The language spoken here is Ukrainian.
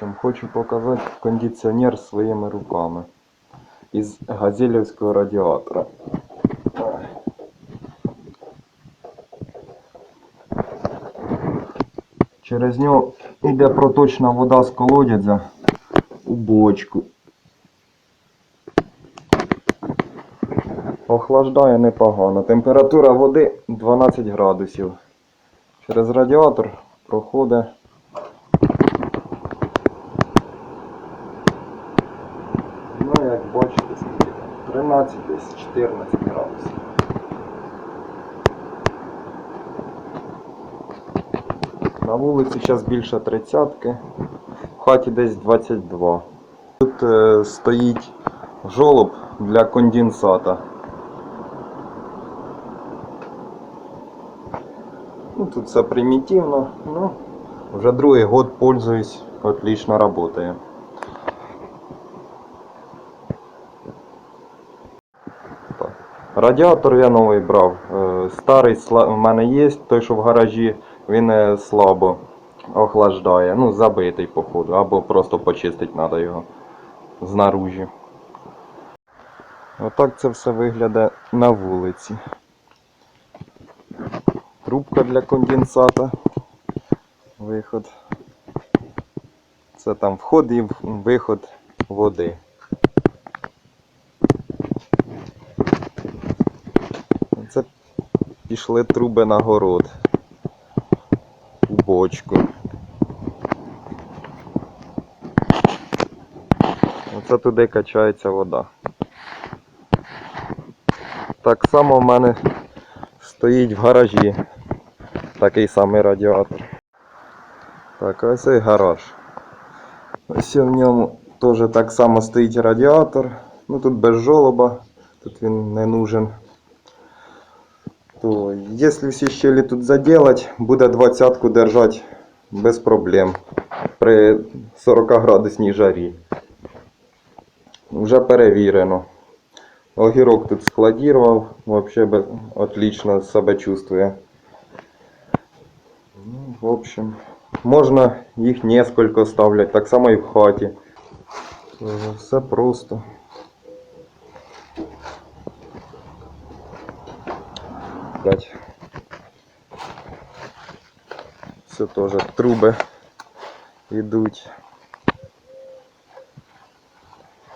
общем, хочу показати кондиціонер своїми руками. Із газелівського радіатора. Через нього йде проточна вода з колодязя у бочку. Охлаждає непогано. Температура води 12 градусів. Через радіатор проходить Ну, як бачите, скільки там? 13 десь 14 градусів. На вулиці зараз більше 30 в хаті десь 22. Тут е, стоїть жолоб для конденсата. Ну, тут все примітивно, ну, вже другий год пользуюсь, отлично работає. Радіатор я новий брав. Е, Старий в мене є, той, що в гаражі, він е, слабо охлаждає. Ну, забитий, походу, або просто почистити треба його знаружі. Отак це все виглядає на вулиці. Трубка для конденсата. Виход. Це там вход і виход води. Пішли труби на город. У бочку. Оце туди качається вода. Так само в мене стоїть в гаражі такий самий радіатор. Так, ось і гараж. Ось в ньому теж так само стоїть радіатор. Ну тут без жолоба, тут він не нужен. То если всі щелі тут заделать, буде двадцятку держать без проблем при 40 градусній жарі. Вже перевірено. Огірок тут складірував, без... отлично себе чувствує. Ну, в общем, можна їх несколько ставлять, так само і в хаті. Е, Все просто. Опять. Все тоже труби йдуть.